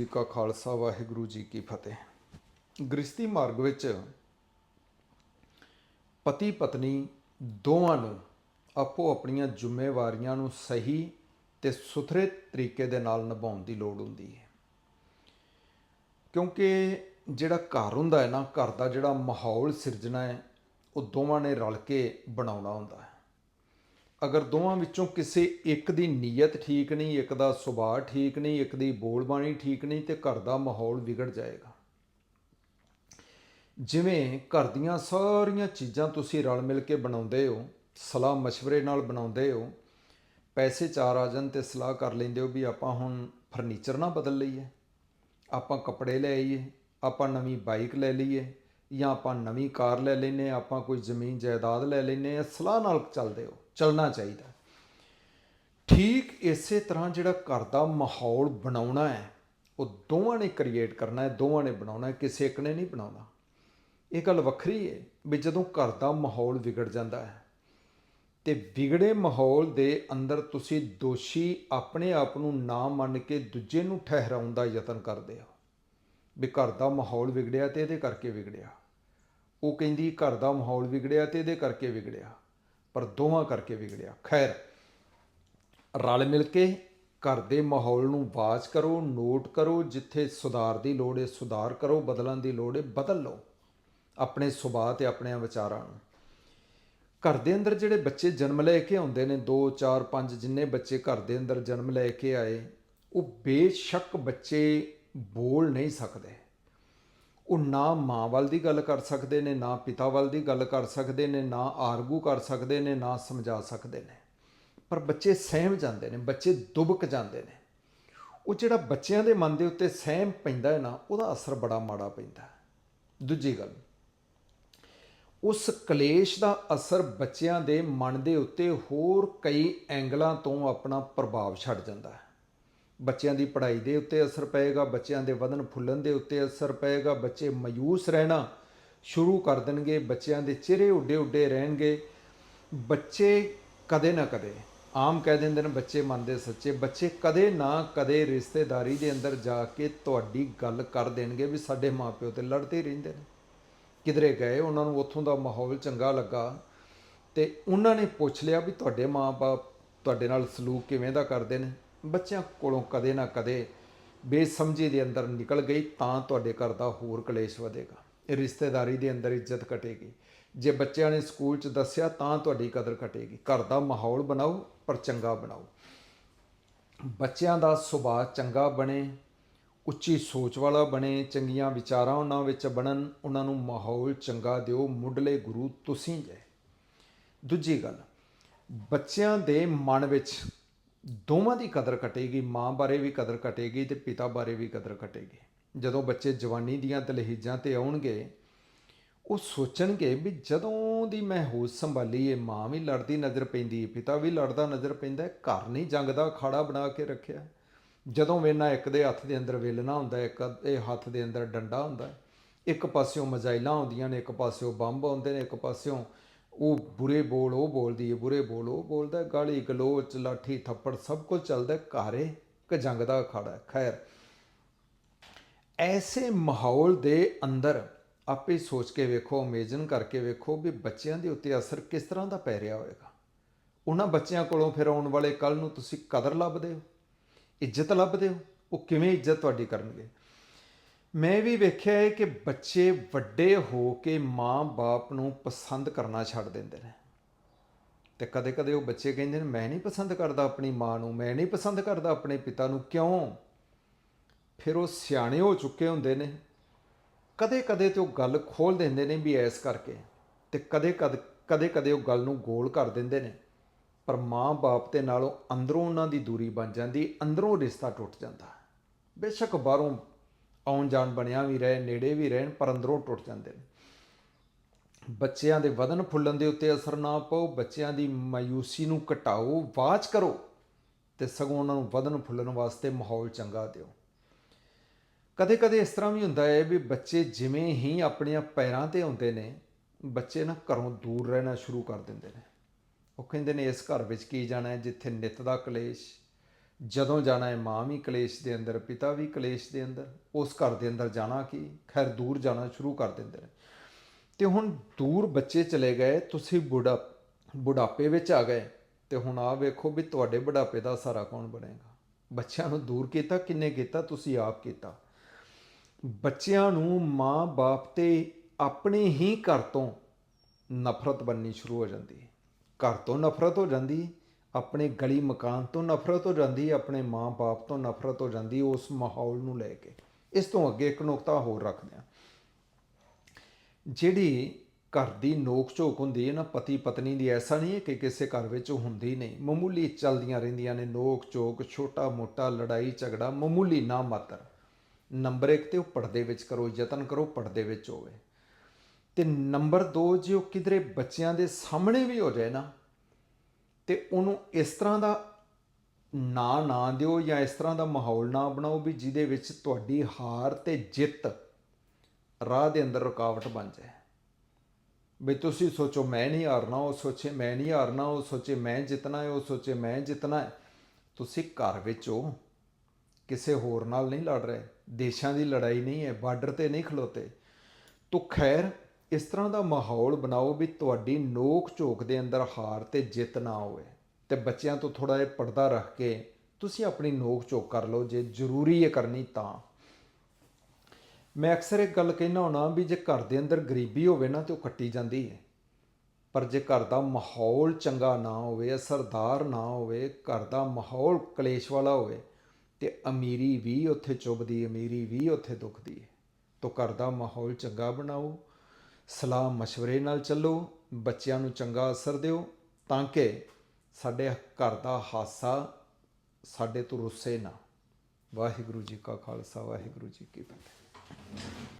ਜੀ ਕਾ ਖਾਲਸਾ, ਵਾਹਿਗੁਰੂ ਜੀ ਕੀ ਫਤਿਹ। ਗ੍ਰਸਤੀ ਮਾਰਗ ਵਿੱਚ ਪਤੀ ਪਤਨੀ ਦੋਵਾਂ ਨੂੰ ਆਪੋ ਆਪਣੀਆਂ ਜ਼ਿੰਮੇਵਾਰੀਆਂ ਨੂੰ ਸਹੀ ਤੇ ਸੁਥਰੇ ਤਰੀਕੇ ਦੇ ਨਾਲ ਨਿਭਾਉਣ ਦੀ ਲੋੜ ਹੁੰਦੀ ਹੈ। ਕਿਉਂਕਿ ਜਿਹੜਾ ਘਰ ਹੁੰਦਾ ਹੈ ਨਾ, ਘਰ ਦਾ ਜਿਹੜਾ ਮਾਹੌਲ ਸਿਰਜਣਾ ਹੈ, ਉਹ ਦੋਵਾਂ ਨੇ ਰਲ ਕੇ ਬਣਾਉਣਾ ਹੁੰਦਾ ਹੈ। ਅਗਰ ਦੋਵਾਂ ਵਿੱਚੋਂ ਕਿਸੇ ਇੱਕ ਦੀ ਨੀਅਤ ਠੀਕ ਨਹੀਂ ਇੱਕ ਦਾ ਸੁਭਾਅ ਠੀਕ ਨਹੀਂ ਇੱਕ ਦੀ ਬੋਲਬਾਣੀ ਠੀਕ ਨਹੀਂ ਤੇ ਘਰ ਦਾ ਮਾਹੌਲ ਵਿਗੜ ਜਾਏਗਾ। ਜਿਵੇਂ ਘਰ ਦੀਆਂ ਸਾਰੀਆਂ ਚੀਜ਼ਾਂ ਤੁਸੀਂ ਰਲ ਮਿਲ ਕੇ ਬਣਾਉਂਦੇ ਹੋ ਸਲਾਹ مشਵਰੇ ਨਾਲ ਬਣਾਉਂਦੇ ਹੋ ਪੈਸੇ ਚਾਰ ਆ ਜਾਣ ਤੇ ਸਲਾਹ ਕਰ ਲੈਂਦੇ ਹੋ ਵੀ ਆਪਾਂ ਹੁਣ ਫਰਨੀਚਰ ਨਾ ਬਦਲ ਲਈਏ ਆਪਾਂ ਕੱਪੜੇ ਲੈ ਆਈਏ ਆਪਾਂ ਨਵੀਂ ਬਾਈਕ ਲੈ ਲਈਏ ਜਾਂ ਆਪਾਂ ਨਵੀਂ ਕਾਰ ਲੈ ਲੈਨੇ ਹਾਂ, ਆਪਾਂ ਕੋਈ ਜ਼ਮੀਨ ਜਾਇਦਾਦ ਲੈ ਲੈਨੇ ਆ ਸਲਾਹ ਨਾਲ ਚੱਲਦੇ ਹੋ। ਚੱਲਣਾ ਚਾਹੀਦਾ। ਠੀਕ ਇਸੇ ਤਰ੍ਹਾਂ ਜਿਹੜਾ ਘਰ ਦਾ ਮਾਹੌਲ ਬਣਾਉਣਾ ਹੈ, ਉਹ ਦੋਵਾਂ ਨੇ ਕ੍ਰੀਏਟ ਕਰਨਾ ਹੈ, ਦੋਵਾਂ ਨੇ ਬਣਾਉਣਾ ਹੈ, ਕਿਸੇ ਇੱਕ ਨੇ ਨਹੀਂ ਬਣਾਉਣਾ। ਇਹ ਗੱਲ ਵੱਖਰੀ ਹੈ ਵੀ ਜਦੋਂ ਘਰ ਦਾ ਮਾਹੌਲ ਵਿਗੜ ਜਾਂਦਾ ਹੈ, ਤੇ ਵਿਗੜੇ ਮਾਹੌਲ ਦੇ ਅੰਦਰ ਤੁਸੀਂ ਦੋਸ਼ੀ ਆਪਣੇ ਆਪ ਨੂੰ ਨਾ ਮੰਨ ਕੇ ਦੂਜੇ ਨੂੰ ਠਹਿਰਾਉਣ ਦਾ ਯਤਨ ਕਰਦੇ ਹੋ। ਵੀ ਘਰ ਦਾ ਮਾਹੌਲ ਵਿਗੜਿਆ ਤੇ ਇਹਦੇ ਕਰਕੇ ਵਿਗੜਿਆ। ਉਹ ਕਹਿੰਦੀ ਘਰ ਦਾ ਮਾਹੌਲ ਵਿਗੜਿਆ ਤੇ ਇਹਦੇ ਕਰਕੇ ਵਿਗੜਿਆ। ਪਰ ਦੋਵਾਂ ਕਰਕੇ ਵਿਗੜਿਆ। ਖੈਰ, ਰਲ ਮਿਲ ਕੇ ਘਰ ਦੇ ਮਾਹੌਲ ਨੂੰ ਵਾਚ ਕਰੋ, ਨੋਟ ਕਰੋ, ਜਿੱਥੇ ਸੁਧਾਰ ਦੀ ਲੋੜ ਹੈ ਸੁਧਾਰ ਕਰੋ, ਬਦਲਣ ਦੀ ਲੋੜ ਹੈ ਬਦਲ ਲਓ। ਆਪਣੇ ਸੁਭਾਅ ਤੇ ਆਪਣੇ ਵਿਚਾਰਾਂ ਨੂੰ। ਘਰ ਦੇ ਅੰਦਰ ਜਿਹੜੇ ਬੱਚੇ ਜਨਮ ਲੈ ਕੇ ਆਉਂਦੇ ਨੇ 2 4 5 ਜਿੰਨੇ ਬੱਚੇ ਘਰ ਦੇ ਅੰਦਰ ਜਨਮ ਲੈ ਕੇ ਆਏ, ਉਹ ਬੇਸ਼ੱਕ ਬੱਚੇ ਬੋਲ ਨਹੀਂ ਸਕਦੇ। ਉਹ ਨਾ ਮਾਂ ਵੱਲ ਦੀ ਗੱਲ ਕਰ ਸਕਦੇ ਨੇ, ਨਾ ਪਿਤਾ ਵੱਲ ਦੀ ਗੱਲ ਕਰ ਸਕਦੇ ਨੇ, ਨਾ ਆਰਗੂ ਕਰ ਸਕਦੇ ਨੇ, ਨਾ ਸਮਝਾ ਸਕਦੇ ਨੇ। ਪਰ ਬੱਚੇ ਸਹਿਮ ਜਾਂਦੇ ਨੇ, ਬੱਚੇ ਦੁਬਕ ਜਾਂਦੇ ਨੇ। ਉਹ ਜਿਹੜਾ ਬੱਚਿਆਂ ਦੇ ਮਨ ਦੇ ਉੱਤੇ ਸਹਿਮ ਪੈਂਦਾ ਹੈ ਨਾ, ਉਹਦਾ ਅਸਰ ਬੜਾ ਮਾੜਾ ਪੈਂਦਾ ਦੂਜੀ ਗੱਲ, ਉਸ ਕਲੇਸ਼ ਦਾ ਅਸਰ ਬੱਚਿਆਂ ਦੇ ਮਨ ਦੇ ਉੱਤੇ ਹੋਰ ਕਈ ਐਂਗਲਾਂ ਤੋਂ ਆਪਣਾ ਪ੍ਰਭਾਵ ਛੱਡ ਜਾਂਦਾ ਹੈ। ਬੱਚਿਆਂ ਦੀ ਪੜ੍ਹਾਈ ਦੇ ਉੱਤੇ ਅਸਰ ਪਏਗਾ, ਬੱਚਿਆਂ ਦੇ ਵਧਣ ਫੁੱਲਣ ਦੇ ਉੱਤੇ ਅਸਰ ਪਏਗਾ, ਬੱਚੇ ਮਾਯੂਸ ਰਹਿਣਾ ਸ਼ੁਰੂ ਕਰ ਦੇਣਗੇ, ਬੱਚਿਆਂ ਦੇ ਚਿਹਰੇ ਉੱਡੇ ਉੱਡੇ ਰਹਿਣਗੇ। ਬੱਚੇ ਕਦੇ ਨਾ ਕਦੇ ਆਮ ਕਹਿ ਦਿੰਦੇ ਨੇ, ਬੱਚੇ ਮੰਨਦੇ ਸੱਚੇ, ਬੱਚੇ ਕਦੇ ਨਾ ਕਦੇ ਰਿਸ਼ਤੇਦਾਰੀ ਦੇ ਅੰਦਰ ਜਾ ਕੇ ਤੁਹਾਡੀ ਗੱਲ ਕਰ ਦੇਣਗੇ ਵੀ ਸਾਡੇ ਮਾਪਿਓ ਤੇ ਲੜਦੇ ਹੀ ਰਹਿੰਦੇ ਨੇ। ਕਿਧਰੇ ਗਏ, ਉਹਨਾਂ ਨੂੰ ਉੱਥੋਂ ਦਾ ਮਾਹੌਲ ਚੰਗਾ ਲੱਗਾ ਤੇ ਉਹਨਾਂ ਨੇ ਪੁੱਛ ਲਿਆ ਵੀ ਤੁਹਾਡੇ ਮਾਪੇ ਤੁਹਾਡੇ ਨਾਲ ਸਲੂਕ ਕਿਵੇਂ ਦਾ ਕਰਦੇ ਨੇ। ਬੱਚਿਆਂ ਕੋਲੋਂ ਕਦੇ ਨਾ ਕਦੇ ਬੇਸਮਝੀ ਦੇ ਅੰਦਰ ਨਿਕਲ ਗਈ, ਤਾਂ ਤੁਹਾਡੇ ਘਰ ਦਾ ਹੋਰ ਕਲੇਸ਼ ਵਧੇਗਾ। ਇਹ ਰਿਸ਼ਤੇਦਾਰੀ ਦੇ ਅੰਦਰ ਇੱਜ਼ਤ ਘਟੇਗੀ। ਜੇ ਬੱਚਿਆਂ ਨੇ ਸਕੂਲ 'ਚ ਦੱਸਿਆ, ਤਾਂ ਤੁਹਾਡੀ ਕਦਰ ਘਟੇਗੀ। ਘਰ ਦਾ ਮਾਹੌਲ ਬਣਾਓ, ਪਰ ਚੰਗਾ ਬਣਾਓ। ਬੱਚਿਆਂ ਦਾ ਸੁਭਾਅ ਚੰਗਾ ਬਣੇ, ਉੱਚੀ ਸੋਚ ਵਾਲਾ ਬਣੇ, ਚੰਗੀਆਂ ਵਿਚਾਰਾਂ ਉਹਨਾਂ ਵਿੱਚ ਬਣਨ, ਉਹਨਾਂ ਨੂੰ ਮਾਹੌਲ ਚੰਗਾ ਦਿਓ, ਮੁੱਢਲੇ ਗੁਰੂ ਤੁਸੀਂ ਜੇ। ਦੂਜੀ ਗੱਲ, ਬੱਚਿਆਂ ਦੇ ਮਨ ਵਿੱਚ ਦੋਵਾਂ ਦੀ ਕਦਰ ਘਟੇਗੀ, ਮਾਂ ਬਾਰੇ ਵੀ ਕਦਰ ਘਟੇਗੀ ਤੇ ਪਿਤਾ ਬਾਰੇ ਵੀ ਕਦਰ ਘਟੇਗੀ। ਜਦੋਂ ਬੱਚੇ ਜਵਾਨੀ ਦੀਆਂ ਦਲਹੀਜ਼ਾਂ ਤੇ ਆਉਣਗੇ, ਉਹ ਸੋਚਣਗੇ ਵੀ ਜਦੋਂ ਦੀ ਮੈਂ ਹੋਸ਼ ਸੰਭਾਲੀ ਏ ਮਾਂ ਵੀ ਲੜਦੀ ਨਜ਼ਰ ਪੈਂਦੀ ਏ ਪਿਤਾ ਵੀ ਲੜਦਾ ਨਜ਼ਰ ਪੈਂਦਾ, ਘਰ ਨਹੀਂ ਜੰਗ ਦਾ ਅਖਾੜਾ ਬਣਾ ਕੇ ਰੱਖਿਆ। ਜਦੋਂ ਵੇਨਾ ਇੱਕ ਦੇ ਹੱਥ ਦੇ ਅੰਦਰ ਵੇਲਣਾ ਹੁੰਦਾ, ਇੱਕ ਦੇ ਹੱਥ ਦੇ ਅੰਦਰ ਡੰਡਾ ਹੁੰਦਾ, ਇੱਕ ਪਾਸਿਓਂ ਮਜ਼ਾਈਲਾਂ ਆਉਂਦੀਆਂ ਨੇ, ਇੱਕ ਪਾਸਿਓਂ ਬੰਬ ਆਉਂਦੇ ਨੇ, ਇੱਕ ਪਾਸਿਓਂ ਉਹ ਬੁਰੇ ਬੋਲ, ਉਹ ਬੋਲਦੀ ਹੈ ਬੁਰੇ ਬੋਲ, ਉਹ ਬੋਲਦਾ ਗਾਲੀ ਗਲੋਚ, ਲਾਠੀ ਥੱਪੜ, ਸਭ ਕੁਝ ਚੱਲਦਾ ਘਾਰੇ ਕਿ ਜੰਗ ਦਾ ਅਖਾੜਾ ਖੈਰ, ਐਸੇ ਮਾਹੌਲ ਦੇ ਅੰਦਰ ਆਪੇ ਸੋਚ ਕੇ ਵੇਖੋ ਇਮੇਜਿਨ ਕਰਕੇ ਵੇਖੋ ਵੀ ਬੱਚਿਆਂ ਦੇ ਉੱਤੇ ਅਸਰ ਕਿਸ ਤਰ੍ਹਾਂ ਦਾ ਪੈ ਰਿਹਾ ਹੋਵੇਗਾ। ਉਹਨਾਂ ਬੱਚਿਆਂ ਕੋਲੋਂ ਫਿਰ ਆਉਣ ਵਾਲੇ ਕੱਲ ਨੂੰ ਤੁਸੀਂ ਕਦਰ ਲੱਭਦੇ ਹੋ, ਇੱਜ਼ਤ ਲੱਭਦੇ ਹੋ, ਉਹ ਕਿਵੇਂ ਇੱਜ਼ਤ ਤੁਹਾਡੀ ਕਰਨਗੇ? ਮੈਂ ਵੀ ਵੇਖਿਆ ਹੈ ਕਿ ਬੱਚੇ ਵੱਡੇ ਹੋ ਕੇ ਮਾਂ-ਬਾਪ ਨੂੰ ਪਸੰਦ ਕਰਨਾ ਛੱਡ ਦਿੰਦੇ ਨੇ। ਤੇ ਕਦੇ-ਕਦੇ ਉਹ ਬੱਚੇ ਕਹਿੰਦੇ ਨੇ, ਮੈਂ ਨਹੀਂ ਪਸੰਦ ਕਰਦਾ ਆਪਣੀ ਮਾਂ ਨੂੰ, ਮੈਂ ਨਹੀਂ ਪਸੰਦ ਕਰਦਾ ਆਪਣੇ ਪਿਤਾ ਨੂੰ, ਕਿਉਂ? ਫਿਰ ਉਹ ਸਿਆਣੇ ਹੋ ਚੁੱਕੇ ਹੁੰਦੇ ਨੇ। ਕਦੇ-ਕਦੇ ਤੇ ਉਹ ਗੱਲ ਖੋਲ ਦਿੰਦੇ ਨੇ ਵੀ ਐਸ ਕਰਕੇ ਤੇ ਕਦੇ-ਕਦ, ਕਦੇ-ਕਦੇ ਉਹ ਗੱਲ ਨੂੰ ਗੋਲ ਕਰ ਦਿੰਦੇ ਨੇ। ਪਰ ਮਾਂ-ਬਾਪ ਦੇ ਨਾਲੋਂ ਅੰਦਰੋਂ ਉਹਨਾਂ ਦੀ ਦੂਰੀ ਬਣ ਜਾਂਦੀ, ਅੰਦਰੋਂ ਰਿਸ਼ਤਾ ਟੁੱਟ ਜਾਂਦਾ। ਬੇਸ਼ੱਕ ਬਾਹਰੋਂ ਆਉਣ ਜਾਣ ਬਣਿਆ ਵੀ ਰਹੇ, ਨੇੜੇ ਵੀ ਰਹਿਣ, ਪਰ ਅੰਦਰੋਂ ਟੁੱਟ ਜਾਂਦੇ ਨੇ। ਬੱਚਿਆਂ ਦੇ ਵਧਨ ਫੁੱਲਣ ਦੇ ਉੱਤੇ ਅਸਰ ਨਾ ਪਾਓ, ਬੱਚਿਆਂ ਦੀ ਮਾਯੂਸੀ ਨੂੰ ਘਟਾਓ, ਵਾਚ ਕਰੋ ਤੇ ਸਗੋਂ ਉਹਨਾਂ ਨੂੰ ਵਧਨ ਫੁੱਲਣ ਵਾਸਤੇ ਮਾਹੌਲ ਚੰਗਾ ਦਿਓ। ਕਦੇ-ਕਦੇ ਇਸ ਤਰ੍ਹਾਂ ਵੀ ਹੁੰਦਾ ਹੈ ਵੀ ਬੱਚੇ ਜਿਵੇਂ ਹੀ ਆਪਣੀਆਂ ਪੈਰਾਂ ਤੇ ਆਉਂਦੇ ਨੇ, ਬੱਚੇ ਨਾ ਘਰੋਂ ਦੂਰ ਰਹਿਣਾ ਸ਼ੁਰੂ ਕਰ ਦਿੰਦੇ ਨੇ। ਉਹ ਕਹਿੰਦੇ ਨੇ, ਇਸ ਘਰ ਵਿੱਚ ਕੀ ਜਾਣਾ ਹੈ? ਜਿੱਥੇ ਨਿਤ ਦਾ ਕਲੇਸ਼ ਜਦੋਂ ਜਾਣਾ ਹੈ ਮਾਂ ਵੀ ਕਲੇਸ਼ ਦੇ ਅੰਦਰ, ਪਿਤਾ ਵੀ ਕਲੇਸ਼ ਦੇ ਅੰਦਰ, ਉਸ ਘਰ ਦੇ ਅੰਦਰ ਜਾਣਾ ਕੀ? ਖੈਰ, ਦੂਰ ਜਾਣਾ ਸ਼ੁਰੂ ਕਰ ਦਿੰਦੇ ਨੇ। ਤੇ ਹੁਣ ਦੂਰ ਬੱਚੇ ਚਲੇ ਗਏ, ਤੁਸੀਂ ਬੁਢਾ, ਬੁਢਾਪੇ ਵਿੱਚ ਆ ਗਏ, ਤੇ ਹੁਣ ਆ ਵੇਖੋ ਵੀ ਤੁਹਾਡੇ ਬੁਢਾਪੇ ਦਾ ਸਾਰਾ ਕੌਣ ਬਣੇਗਾ? ਬੱਚਿਆਂ ਨੂੰ ਦੂਰ ਕੀਤਾ, ਕਿੰਨੇ ਕੀਤਾ? ਤੁਸੀਂ ਆਪ ਕੀਤਾ। ਬੱਚਿਆਂ ਨੂੰ ਮਾਂ-ਬਾਪ ਤੇ ਆਪਣੇ ਹੀ ਘਰ ਤੋਂ ਨਫ਼ਰਤ ਬਣਨੀ ਸ਼ੁਰੂ ਹੋ ਜਾਂਦੀ ਹੈ। ਘਰ ਤੋਂ ਨਫ਼ਰਤ ਹੋ ਜਾਂਦੀ ਆਪਣੇ ਗਲੀ ਮਕਾਨ ਤੋਂ ਨਫ਼ਰਤ ਹੋ ਜਾਂਦੀ, ਆਪਣੇ ਮਾਂ-ਬਾਪ ਤੋਂ ਨਫ਼ਰਤ ਹੋ ਜਾਂਦੀ, ਉਸ ਮਾਹੌਲ ਨੂੰ ਲੈ ਕੇ। ਇਸ ਤੋਂ ਅੱਗੇ ਇੱਕ ਨੁਕਤਾ ਹੋਰ ਰੱਖਦੇ ਹਾਂ। ਜਿਹੜੀ ਘਰ ਦੀ ਨੋਕ ਝੋਕ ਹੁੰਦੀ ਹੈ ਨਾ ਪਤੀ ਪਤਨੀ ਦੀ, ਐਸਾ ਨਹੀਂ ਹੈ ਕਿ ਕਿਸੇ ਘਰ ਵਿੱਚ ਹੁੰਦੀ ਨਹੀਂ। ਮਾਮੂਲੀ ਚੱਲਦੀਆਂ ਰਹਿੰਦੀਆਂ ਨੇ ਨੋਕ ਝੋਕ ਛੋਟਾ ਮੋਟਾ ਲੜਾਈ, ਝਗੜਾ, ਮਾਮੂਲੀ ਨਾ ਮਾਤਰ। ਨੰਬਰ 1 ਤੇ ਉਹ ਪਰਦੇ ਵਿੱਚ ਕਰੋ, ਯਤਨ ਕਰੋ, ਪਰਦੇ ਵਿੱਚ ਹੋਵੇ। ਤੇ ਨੰਬਰ 2 ਜੇ ਉਹ ਕਿਧਰੇ ਬੱਚਿਆਂ ਦੇ ਸਾਹਮਣੇ ਵੀ ਹੋ ਜਾਏ ਨਾ ਤੇ ਉਹਨੂੰ ਇਸ ਤਰ੍ਹਾਂ ਦਾ ਨਾ ਨਾ ਦਿਓ ਜਾਂ ਇਸ ਤਰ੍ਹਾਂ ਦਾ ਮਾਹੌਲ ਨਾ ਬਣਾਓ ਵੀ ਜਿਹਦੇ ਵਿੱਚ ਤੁਹਾਡੀ ਹਾਰ ਤੇ ਜਿੱਤ ਰਾਹ ਦੇ ਅੰਦਰ ਰੁਕਾਵਟ ਬਣ ਜਾਏ। ਵੀ ਤੁਸੀਂ ਸੋਚੋ, ਮੈਂ ਨਹੀਂ ਹਾਰਨਾ, ਉਹ ਸੋਚੇ, ਮੈਂ ਨਹੀਂ ਹਾਰਨਾ, ਉਹ ਸੋਚੇ, ਮੈਂ ਜਿੱਤਣਾ ਹੈ, ਉਹ ਸੋਚੇ, ਮੈਂ ਜਿੱਤਣਾ ਹੈ। ਤੁਸੀਂ ਘਰ ਵਿੱਚ ਹੋ ਕਿਸੇ ਹੋਰ ਨਾਲ ਨਹੀਂ ਲੜ ਰਹੇ। ਦੇਸ਼ਾਂ ਦੀ ਲੜਾਈ ਨਹੀਂ ਹੈ, ਬਾਰਡਰ ਤੇ ਨਹੀਂ ਖਲੋਤੇ। ਤੋ ਖੈਰ ਇਸ ਤਰ੍ਹਾਂ ਦਾ ਮਾਹੌਲ ਬਣਾਓ ਵੀ ਤੁਹਾਡੀ ਨੋਕ ਝੋਕ ਦੇ ਅੰਦਰ ਹਾਰ ਤੇ ਜਿੱਤ ਨਾ ਹੋਵੇ। ਤੇ ਬੱਚਿਆਂ ਤੋਂ ਥੋੜਾ ਜਿਹਾ ਪਰਦਾ ਰੱਖ ਕੇ ਤੁਸੀਂ ਆਪਣੀ ਨੋਕ ਝੋਕ ਕਰ ਲਓ, ਜੇ ਜ਼ਰੂਰੀ ਹੈ ਕਰਨੀ ਤਾਂ। ਮੈਂ ਅਕਸਰ ਇੱਕ ਗੱਲ ਕਹਿਣਾ ਹੁਣਾ ਵੀ ਜੇ ਘਰ ਦੇ ਅੰਦਰ ਗਰੀਬੀ ਹੋਵੇ ਨਾ ਤੇ ਉਹ ਕੱਟੀ ਜਾਂਦੀ ਹੈ। ਪਰ ਜੇ ਘਰ ਦਾ ਮਾਹੌਲ ਚੰਗਾ ਨਾ ਹੋਵੇ, ਅਸਰਦਾਰ ਨਾ ਹੋਵੇ, ਘਰ ਦਾ ਮਾਹੌਲ ਕਲੇਸ਼ ਵਾਲਾ ਹੋਵੇ, ਤੇ ਅਮੀਰੀ ਵੀ ਉੱਥੇ ਚੁੱਭਦੀ, ਅਮੀਰੀ ਵੀ ਉੱਥੇ ਦੁਖਦੀ ਹੈ। ਤੋ ਘਰ ਦਾ ਮਾਹੌਲ ਚੰਗਾ ਬਣਾਓ ਸਲਾਹ مشਵਰੇ ਨਾਲ ਚੱਲੋ, ਬੱਚਿਆਂ ਨੂੰ ਚੰਗਾ ਅਸਰ ਦਿਓ ਤਾਂ ਕਿ ਸਾਡੇ ਘਰ ਦਾ ਹਾਸਾ ਸਾਡੇ ਤੋਂ ਰੁੱਸੇ ਨਾ। ਵਾਹਿਗੁਰੂ ਜੀ ਕਾ ਖਾਲਸਾ, ਵਾਹਿਗੁਰੂ ਜੀ ਕੀ ਫਤਿਹ।